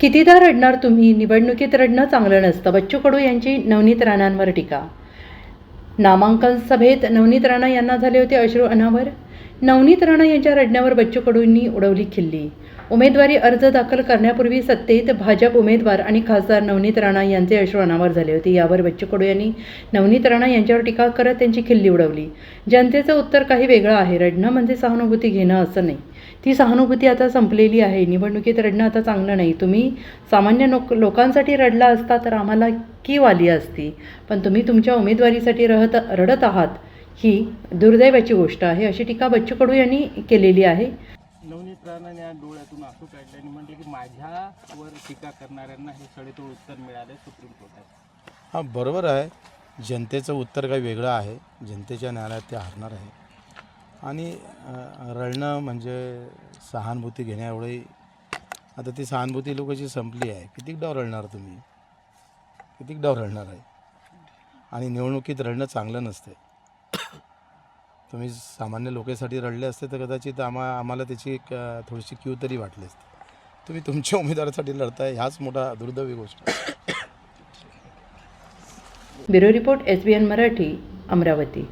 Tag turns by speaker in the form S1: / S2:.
S1: कितीदा रडणार तुम्ही? निवडणुकीत रडणं चांगलं नसतं. बच्चू कडू यांची नवनीत राणांवर टीका. नामांकन सभेत नवनीत राणा यांना झाले होते अश्रू अनावर. नवनीत राणा यांच्या रडण्यावर बच्चू कडूंनी उडवली खिल्ली. उमेदवारी अर्ज दाखल करण्यापूर्वी सत्तेत भाजप उमेदवार आणि खासदार नवनीत राणा यांचे अश्रू अनावर झाले होते. यावर बच्चू कडू यांनी नवनीत राणा यांच्यावर टीका करत त्यांची खिल्ली उडवली. जनतेचं उत्तर काही वेगळं आहे. रडणं म्हणजे सहानुभूती घेणं असं नाही. ती सहानुभूती आता संपलेली आहे. निवडणुकीत रडणं आता चांगलं नाही. तुम्ही सामान्य लोक लोकांसाठी रडला असता तर आम्हाला की वाली असती. पण तुम्ही तुमच्या उमेदवारीसाठी रहत रडत आहात ही दुर्दैवाची गोष्ट आहे अशी टीका बच्चू कडू यांनी केलेली आहे.
S2: नवनीत राणाने या डोळ्यातून आसू काढले आणि म्हणले की माझ्यावर टीका करणाऱ्यांना हे सडेतोड उत्तर मिळाले सुप्रीम कोर्टात.
S3: हां बरोबर आहे. जनतेचं उत्तर काही वेगळं आहे. जनतेच्या न्यायालयात ते हारणार आहे. आणि रडणं म्हणजे सहानुभूती घेण्याएवढी आता ती सहानुभूती लोकांची संपली आहे. कितीक डाव रडणार तुम्ही? कितीक डाव रडणार आहे? आणि निवडणुकीत रडणं चांगलं नसते तुम्ही सामान्य लोकांसाठी रडले असते तर कदाचित आम्हा आम्हाला त्याची एक थोडीशी क्यू तरी वाटली असते. तुम्ही तुमच्या उमेदवारासाठी लढताय ह्याच मोठा दुर्दैवी गोष्ट
S1: bureau report S B N Marathi Amravati.